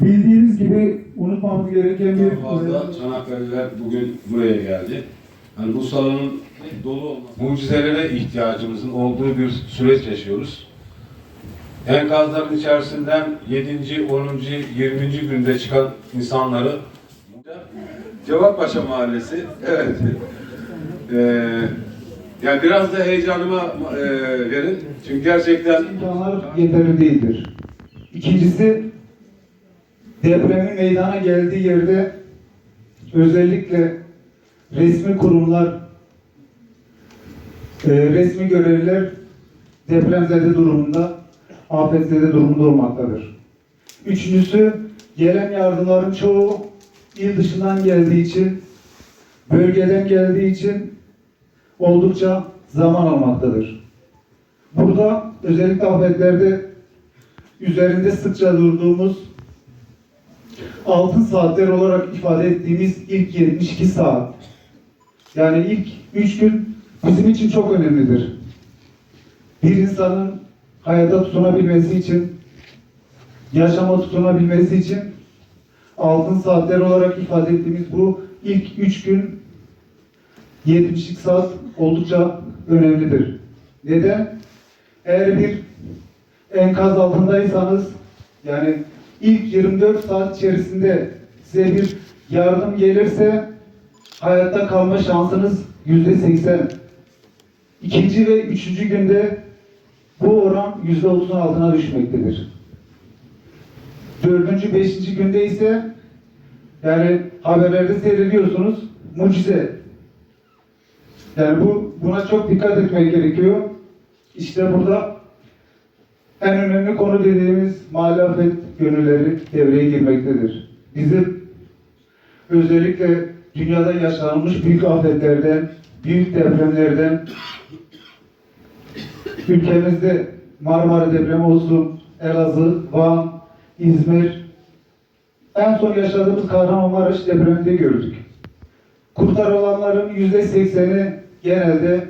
Bildiğiniz gibi unutmamız gereken bir Çok fazla Çanakkale'liler bugün buraya geldi. Hani bu salonun dolu olması, mucizelere ihtiyacımızın olduğu bir süreç yaşıyoruz. Enkazların içerisinden 7. 10. 20. günde çıkan insanları Cevatpaşa Mahallesi, evet. Ee, yani biraz da heyecanıma e, verin. Çünkü gerçekten imkanlar yeterli değildir. İkincisi depremin meydana geldiği yerde özellikle resmi kurumlar, e, resmi görevliler depremzede durumunda, afetzede durumunda olmaktadır. Üçüncüsü gelen yardımların çoğu il dışından geldiği için, bölgeden geldiği için oldukça zaman almaktadır. Burada özellikle afetlerde üzerinde sıkça durduğumuz altın saatler olarak ifade ettiğimiz ilk 72 saat. Yani ilk 3 gün bizim için çok önemlidir. Bir insanın hayata tutunabilmesi için, yaşama tutunabilmesi için altın saatler olarak ifade ettiğimiz bu ilk 3 gün 72 saat oldukça önemlidir. Neden? Eğer bir enkaz altındaysanız yani ilk 24 saat içerisinde size bir yardım gelirse hayatta kalma şansınız yüzde 80. İkinci ve üçüncü günde bu oran yüzde 30'un altına düşmektedir. Dördüncü, beşinci günde ise yani haberlerde seyrediyorsunuz mucize. Yani bu buna çok dikkat etmek gerekiyor. İşte burada en önemli konu dediğimiz muhalefet gönülleri devreye girmektedir. Bizim özellikle dünyada yaşanmış büyük afetlerden, büyük depremlerden, ülkemizde Marmara depremi olsun, Elazığ, Van, İzmir, en son yaşadığımız Kahramanmaraş depreminde gördük. Kurtarılanların yüzde sekseni genelde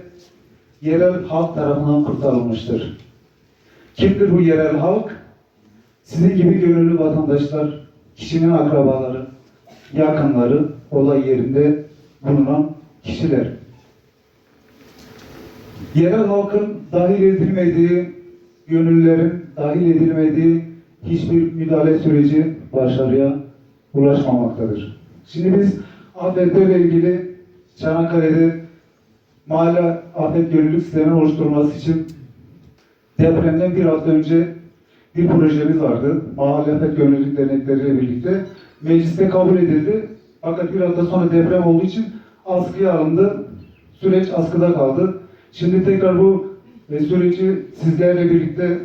yerel halk tarafından kurtarılmıştır. Kimdir bu yerel halk? Sizin gibi gönüllü vatandaşlar, kişinin akrabaları, yakınları, olay yerinde bulunan kişiler. Yerel halkın dahil edilmediği, gönüllülerin dahil edilmediği hiçbir müdahale süreci başarıya ulaşmamaktadır. Şimdi biz afetlerle ilgili Çanakkale'de mahalle afet gönüllülük sisteminin oluşturulması için depremden bir hafta önce bir projemiz vardı. Mahalle afet gönüllülük dernekleriyle birlikte. Mecliste kabul edildi. Fakat bir hafta sonra deprem olduğu için askıya alındı. Süreç askıda kaldı. Şimdi tekrar bu e, süreci sizlerle birlikte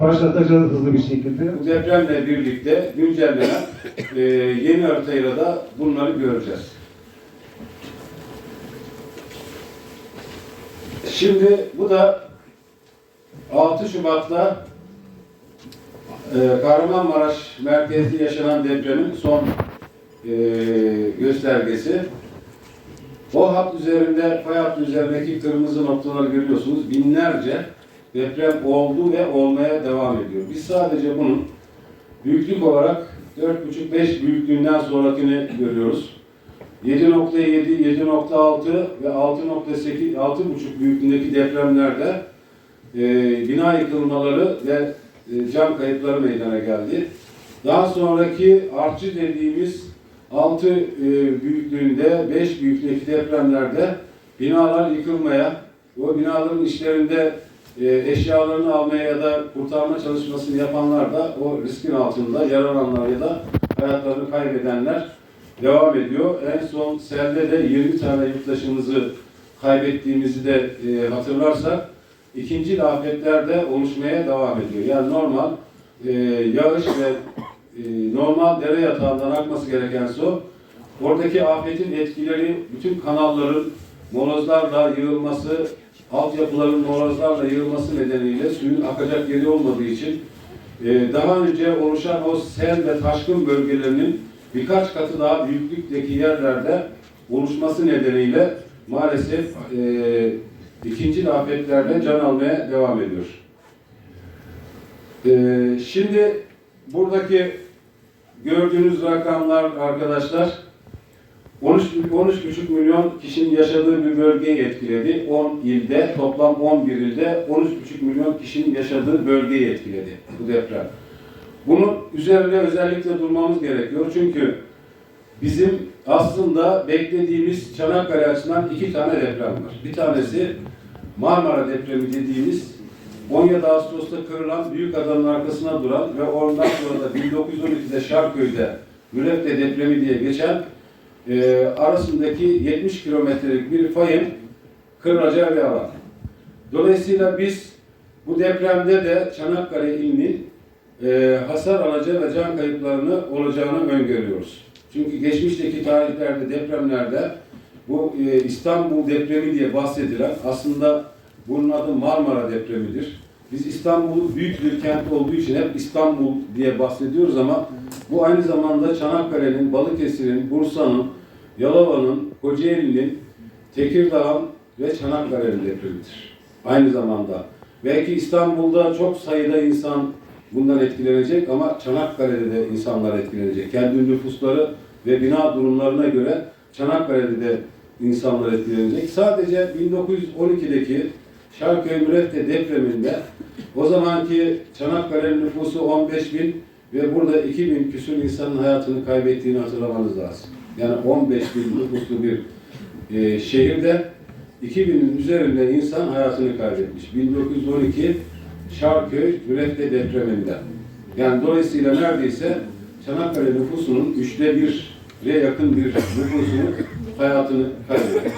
başlatacağız hızlı bir şekilde. Bu depremle birlikte güncellenen e, yeni haritayla da bunları göreceğiz. Şimdi bu da 6 Şubat'ta e, Kahramanmaraş merkezli yaşanan depremin son e, göstergesi. O hat üzerinde, fay hattı üzerindeki kırmızı noktaları görüyorsunuz. Binlerce deprem oldu ve olmaya devam ediyor. Biz sadece bunun büyüklük olarak 4,5-5 büyüklüğünden sonrakini görüyoruz. 7.7, 7.6 ve 6.8, 6.5 büyüklüğündeki depremlerde e, bina yıkılmaları ve e, cam kayıpları meydana geldi. Daha sonraki artçı dediğimiz 6 e, büyüklüğünde, 5 büyüklüğündeki depremlerde binalar yıkılmaya, o binaların işlerinde e, eşyalarını almaya ya da kurtarma çalışmasını yapanlar da o riskin altında yaralananlar ya da hayatlarını kaybedenler devam ediyor. En son selde de 20 tane yurttaşımızı kaybettiğimizi de e, hatırlarsak ikinci afetlerde oluşmaya devam ediyor. Yani normal e, yağış ve e, normal dere yatağından akması gereken su oradaki afetin etkileri bütün kanalların molozlarla yığılması, altyapıların molozlarla yığılması nedeniyle suyun akacak yeri olmadığı için e, daha önce oluşan o sel ve taşkın bölgelerinin birkaç katı daha büyüklükteki yerlerde oluşması nedeniyle maalesef e, ikinci afetlerden can almaya devam ediyor. E, şimdi buradaki gördüğünüz rakamlar arkadaşlar 13 13,5 milyon kişinin yaşadığı bir bölgeyi etkiledi. 10 ilde, toplam 11 ilde 13,5 milyon kişinin yaşadığı bölgeyi etkiledi bu deprem. Bunun üzerine özellikle durmamız gerekiyor. Çünkü bizim aslında beklediğimiz Çanakkale açısından iki tane deprem var. Bir tanesi Marmara depremi dediğimiz 17 Ağustos'ta kırılan büyük adanın arkasına duran ve ondan sonra da 1912'de Şarköy'de Mürefte depremi diye geçen e, arasındaki 70 kilometrelik bir fayın kırılacağı bir alan. Dolayısıyla biz bu depremde de Çanakkale ilinin e, hasar alacağı ve can kayıplarını olacağını öngörüyoruz. Çünkü geçmişteki tarihlerde, depremlerde bu e, İstanbul depremi diye bahsedilen aslında bunun adı Marmara depremidir. Biz İstanbul'u büyük bir kent olduğu için hep İstanbul diye bahsediyoruz ama bu aynı zamanda Çanakkale'nin, Balıkesir'in, Bursa'nın, Yalova'nın, Kocaeli'nin, Tekirdağ'ın ve Çanakkale'nin depremidir. Aynı zamanda. Belki İstanbul'da çok sayıda insan bundan etkilenecek ama Çanakkale'de de insanlar etkilenecek. Kendi nüfusları ve bina durumlarına göre Çanakkale'de de insanlar etkilenecek. Sadece 1912'deki Şarköy Mürefte depreminde o zamanki Çanakkale'nin nüfusu 15 bin ve burada 2 bin küsur insanın hayatını kaybettiğini hatırlamanız lazım. Yani 15 bin nüfuslu bir e, şehirde 2000'in üzerinde insan hayatını kaybetmiş. 1912 Şarköy Mürefte depreminde. Yani dolayısıyla neredeyse Çanakkale nüfusunun üçte bire yakın bir nüfusunu hayatını kaybetmiş.